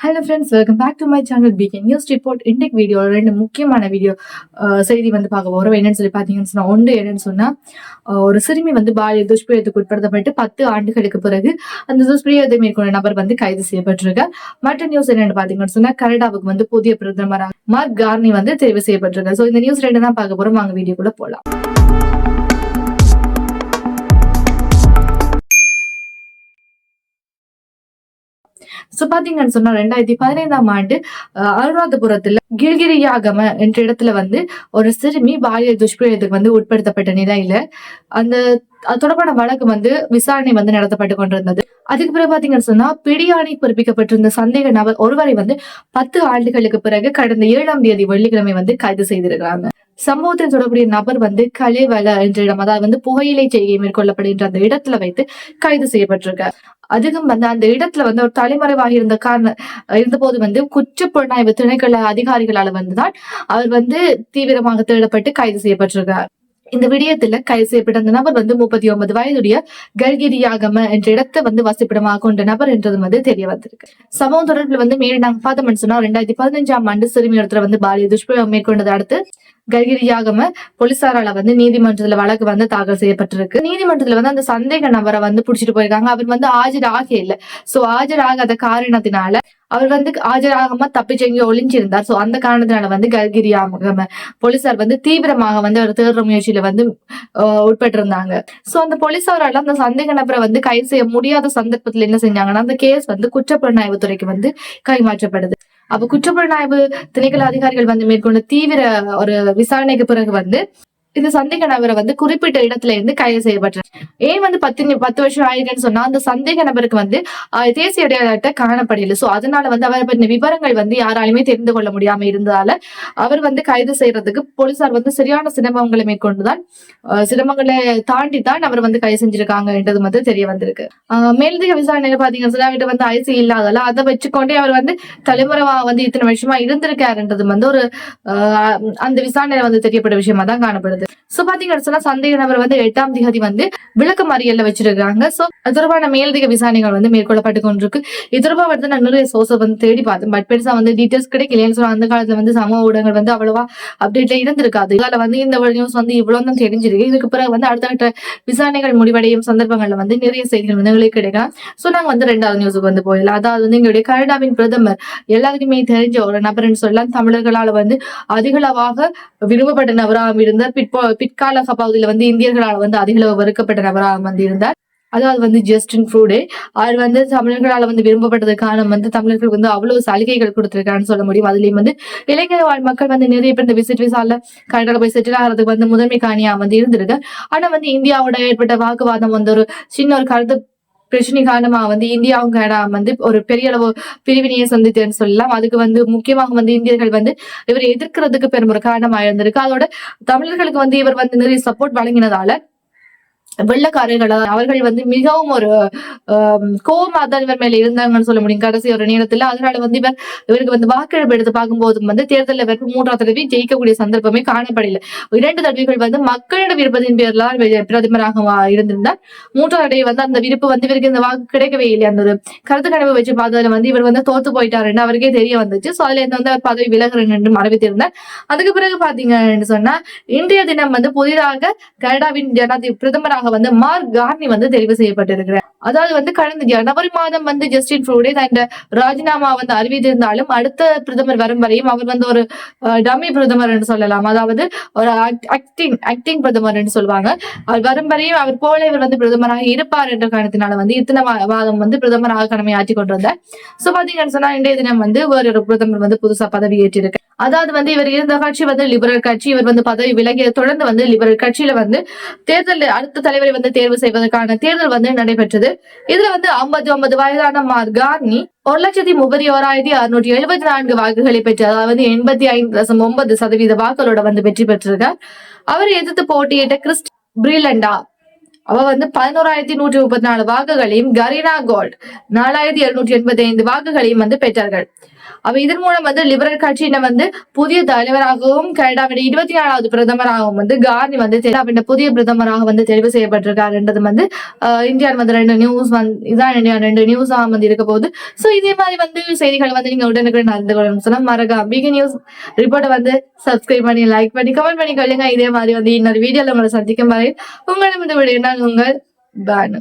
Hello friends welcome back to my channel PK news report intake video ரெண்டு முக்கியமான video செய்தி வந்து பார்க்க போகிறோம் என்னன்னு சொல்லி பார்த்தீங்கன்னு சொன்னா ஒன்று என்னன்னு சொன்னால் ஒரு சிறுமி வந்து பாலியல் துஷ்பிரயத்துக்கு உட்படுத்தப்பட்டு பத்து ஆண்டுகளுக்கு பிறகு அந்த துஷ்பிரயத்தை மேற்கொண்ட நபர் வந்து கைது செய்யப்பட்டிருக்கார். மற்ற நியூஸ் என்னன்னு பார்த்தீங்கன்னு சொன்னா கனடாவுக்கு வந்து புதிய பிரதமராக மார்க் கார்னி வந்து தெரிவு செய்யப்பட்டிருக்கார். ஸோ இந்த நியூஸ் ரெண்டு தான் பார்க்க போகிறோம் வாங்க வீடியோக்குள்ள போகலாம் சோ பாத்தீங்கன்னு சொன்னா ரெண்டாயிரத்தி பதினைந்தாம் ஆண்டு அஹ், அனுராதபுரத்துல கில்கிரியாகம என்ற இடத்துல வந்து ஒரு சிறுமி பாலியல் துஷ்பிரயத்துக்கு வந்து உட்படுத்தப்பட்ட நிலையில அந்த அது தொடர்பான வழக்கு வந்து விசாரணை வந்து நடத்தப்பட்டு கொண்டிருந்தது. அதுக்கு பிறகு பாத்தீங்கன்னு சொன்னா பிடியாணை பிறப்பிக்கப்பட்டிருந்த சந்தேக நபர் ஒருவரை வந்து பத்து ஆண்டுகளுக்கு பிறகு கடந்த ஏழாம் தேதி வெள்ளிக்கிழமை வந்து கைது செய்திருக்கிறாங்க. சம்பவத்தில் தொடர்புடைய நபர் வந்து கலைவல என்ற இடம் அதாவது வந்து புகையிலை செய்கை மேற்கொள்ளப்படுகின்ற அந்த இடத்துல வைத்து கைது செய்யப்பட்டிருக்கார். அதிகம் வந்து அந்த இடத்துல வந்து ஒரு தலைமறைவாக இருந்த காரண இருந்தபோது வந்து வந்து குற்றப்புலனாய்வு திணைக்கள அதிகாரிகளால வந்துதான் அவர் வந்து தீவிரமாக தேடப்பட்டு கைது செய்யப்பட்டிருக்கார். இந்த விடயத்துல கைது செய்யப்பட்ட அந்த நபர் வந்து முப்பத்தி ஒன்பது வயதுடைய கல்கிரியாகம என்ற இடத்தை வந்து வசிப்பிடமாக கொண்ட நபர் என்றது வந்து தெரிய வந்திருக்கு. சம்பவம் தொடர்பில் வந்து மேலும் நாங்க பார்த்தோம்னு சொன்னா ரெண்டாயிரத்தி பதினஞ்சாம் ஆண்டு சிறுமி ஒருத்தர் வந்து பாலியல் துஷ்பிரயோகம் மேற்கொண்டதை அடுத்து கல்கிரியாகம போலீசாரால வந்து நீதிமன்றத்துல வழக்கு வந்து தாக்கல் செய்யப்பட்டிருக்கு. நீதிமன்றத்துல வந்து அந்த சந்தேக நபரை வந்து புடிச்சிட்டு போயிருக்காங்க. அவர் வந்து ஆஜராக இல்ல. சோ ஆஜராகாத காரணத்தினால அவர் வந்து ஆஜராகாம தப்பிச்சு எங்கேயோ ஒளிஞ்சிருந்தார். சோ அந்த காரணத்தினால வந்து கல்கிரியாகம போலீசார் வந்து தீவிரமாக வந்து அவர் தேடுற முயற்சியில வந்து ஆஹ், உட்பட்டிருந்தாங்க. சோ அந்த போலீசாரால அந்த சந்தேக நபரை வந்து கைது செய்ய முடியாத சந்தர்ப்பத்துல என்ன செஞ்சாங்கன்னா அந்த கேஸ் வந்து குற்றப்புலனாய்வு துறைக்கு வந்து கைமாற்றப்படுது. அப்ப குற்றப்புலனாய்வு திணைக்கள அதிகாரிகள் வந்து மேற்கொண்ட தீவிர ஒரு விசாரணைக்கு பிறகு வந்து இந்த சந்தேக நபரை வந்து குறிப்பிட்ட இடத்துல இருந்து கைது செய்யப்பட்டார் ஏன் வந்து பத்து பத்து வருஷம் ஆயிருக்குன்னு சொன்னா அந்த சந்தேக நபருக்கு வந்து ஆஹ், தேசிய அடையாள அட்டை காணப்படல சோ அதனால வந்து அவரை பற்றின விவரங்கள் வந்து யாராலுமே தெரிந்து கொள்ள முடியாம இருந்ததால அவர் வந்து கைது செய்யறதுக்கு போலீசார் வந்து சரியான சிரமங்களை மேற்கொண்டுதான் ஆஹ், சிரமங்களை தாண்டி தான் அவர் வந்து கைது செஞ்சிருக்காங்கன்றது வந்து தெரிய வந்திருக்கு. ஆஹ், மேலதிக விசாரணையில பாத்தீங்கன்னா சொன்னா அவர்கிட்ட வந்து ஐசி இல்லாதால அதை வச்சுக்கொண்டே அவர் வந்து தலைமுறைவா வந்து இத்தனை வருஷமா இருந்திருக்காருன்றது வந்து ஒரு ஆஹ், அந்த விசாரணையில வந்து தெரியப்பட்ட விஷயமா தான் காணப்படுது. சோ பாத்தீங்கன்னா சொன்னா சந்தேக நபர் வந்து எட்டாம் திகதி வந்து விளக்க மறியல்ல வச்சிருக்காங்க சோ அது தொடர்பான மேலதிக விசாரணைகள் வந்து மேற்கொள்ளப்பட்டு கொண்டிருக்கு. இது தொடர்பா வந்து நான் நிறைய சோர்ஸ் வந்து தேடி பார்த்தேன். பட் பெருசா வந்து டீடைல்ஸ் கிடைக்கலைன்னு சொல்ல அந்த காலத்துல வந்து சமூக ஊடகங்கள் வந்து அவ்வளவா அப்டேட்ல இருந்திருக்காது. இதால வந்து இந்த நியூஸ் வந்து இவ்வளவு தான் தெரிஞ்சிருக்கு. இதுக்கு பிறகு வந்து அடுத்த விசாரணைகள் முடிவடையும் சந்தர்ப்பங்கள்ல வந்து நிறைய செய்திகள் வந்து எங்களுக்கு கிடைக்கலாம். சோ நாங்க வந்து ரெண்டாவது நியூஸுக்கு வந்து போயிடலாம். அதாவது வந்து எங்களுடைய கனடாவின் பிரதமர் எல்லாருக்குமே தெரிஞ்ச ஒரு நபர்னு சொல்லலாம். தமிழர்களால வந்து அதிகளவாக விரும்பப்பட்ட நபராக இருந்தார் பிற்போ பிற்கால பகுதியில வந்து இந்தியர்களால் வந்து அதிகளவு வெறுக்கப்பட்ட நபராக வந்து இருந்தார் அதாவது வந்து ஜஸ்டின் ஃப்ரூடு. அவர் வந்து தமிழர்களால் வந்து விரும்பப்பட்டது காரணம் வந்து தமிழர்களுக்கு வந்து அவ்வளவு சலுகைகள் கொடுத்திருக்காருன்னு சொல்ல முடியும். அதுலயும் வந்து இளைஞர் வாழ் மக்கள் வந்து நிறைய பேர் இந்த விசிட் விசால கனடால போய் செட்டில் ஆகிறதுக்கு வந்து முதன்மை காணியா வந்து இருந்திருக்கு ஆனா வந்து இந்தியாவோட ஏற்பட்ட வாக்குவாதம் வந்து ஒரு சின்ன ஒரு கருத்து பிரச்சனை காரணமா வந்து இந்தியாவும் கனடா வந்து ஒரு பெரிய அளவு பிரிவினையை சந்தித்தேன்னு சொல்லலாம். அதுக்கு வந்து முக்கியமாக வந்து இந்தியர்கள் வந்து இவரை எதிர்க்கிறதுக்கு பெரும் ஒரு காரணமா இருந்திருக்கு. அதோட தமிழர்களுக்கு வந்து இவர் வந்து நிறைய சப்போர்ட் வழங்கினதால வெள்ளக்காரர்கள் அவர்கள் வந்து மிகவும் ஒரு கோபமா தான் இவர் மேல இருந்தாங்கன்னு சொல்ல முடியும். கடைசி ஒரு நேரத்துல அதனால வந்து இவர் இவருக்கு வந்து வாக்கெடுப்பு எடுத்து பார்க்கும்போது வந்து தேர்தலில் இவர் மூன்றாவது தடவை ஜெயிக்கக்கூடிய சந்தர்ப்பமே காணப்படல. இரண்டு தடவைகள் வந்து மக்களிட விருப்பத்தின் பேர்ல பிரதமராக இருந்திருந்தார். மூன்றாவது தடவை வந்து அந்த விருப்பு வந்து இவருக்கு இந்த வாக்கு கிடைக்கவே இல்லை. அந்த கருத்து கணிப்பு வச்சு பார்த்ததுல வந்து இவர் வந்து தோத்து போயிட்டாருன்னு அவருக்கே தெரிய வந்துச்சு. சோ அதுல இருந்து வந்து அவர் பதவி விலகிறேன் என்று அறிவித்திருந்தார் அதுக்கு பிறகு பாத்தீங்கன்னு சொன்னா இன்றைய தினம் வந்து புதிதாக கனடாவின் ஜனாதி பிரதமராக வந்து மார்க் கார்னி வந்து தெரிவு செய்யப்பட்டிருக்கிறார். அதாவது வந்து கடந்த ஜனவரி மாதம் வந்து ஜஸ்டின் ட்ரூடே தன் ராஜினாமா வந்து அறிவித்திருந்தாலும் அடுத்த பிரதமர் வரும் வரையும் அவர் வந்து ஒரு டம்மி பிரதமர் என்று சொல்லலாம். அதாவது ஒரு ஆக்டிங் ஆக்டிங் பிரதமர் என்று சொல்லுவாங்க. அவர் வரும் வரையும் அவர் போல இவர் வந்து பிரதமராக இருப்பார் என்ற காரணத்தினால வந்து இத்தனை வாதம் மாதம் வந்து பிரதமராக கடமை ஆற்றி கொண்டிருந்தார். சோ பாத்தீங்கன்னு சொன்னா இன்றைய தினம் வந்து வேறொரு பிரதமர் வந்து புதுசா பதவி ஏற்றிருக்கு அதாவது வந்து இவர் இருந்த கட்சி வந்து லிபரல் கட்சி இவர் வந்து பதவி விலகிய தொடர்ந்து வந்து லிபரல் கட்சியில வந்து தேர்தல் அடுத்த தலைவரை வந்து தேர்வு செய்வதற்கான தேர்தல் வந்து நடைபெற்றது. இதுல வந்து ஐம்பது ஒன்பது வயதான மார் கார்னி ஒரு லட்சத்தி முப்பத்தி ஓராயிரத்தி அறுநூற்றி எழுபத்தி நான்கு வாக்குகளை பெற்று அதாவது எண்பத்தி ஐந்து தசம் ஒன்பது சதவீத வாக்குகளோட வந்து வெற்றி பெற்றிருக்கார். அவரை எதிர்த்து போட்டியிட்ட கிறிஸ்ட் பிரிலண்டா அவ வந்து பதினோராயிரத்தி நூற்றி முப்பத்தி நாலு வாக்குகளையும் கரீனா கோல்ட் நாலாயிரத்தி எழுநூற்றி எண்பத்தி ஐந்து வாக்குகளையும் வந்து பெற்றார்கள். அப்ப இதன் மூலம் வந்து லிபரல் கட்சியின வந்து புதிய தலைவராகவும் கனடாவின் இருபத்தி நாலாவது பிரதமராகவும் வந்து கார்னி வந்து கனடாவின் புதிய பிரதமராக வந்து தெரிவு செய்யப்பட்டிருக்காருன்றது வந்து ஆஹ் இந்தியா வந்து ரெண்டு நியூஸ் வந்து இதான் இந்தியா ரெண்டு நியூஸ் வந்து இருக்க போகுது. சோ இதே மாதிரி வந்து செய்திகள் வந்து நீங்க உடனுக்குடன் அறிந்து கொள்ளணும் சொன்னா மறக்காம பிகி நியூஸ் ரிப்போர்ட்டை வந்து சப்ஸ்கிரைப் பண்ணி லைக் பண்ணி கமெண்ட் பண்ணி கொள்ளுங்க. இதே மாதிரி வந்து இன்னொரு வீடியோல உங்களை சந்திக்கும் வரை உங்களிடம் இந்த என்ன உங்கள் பானு.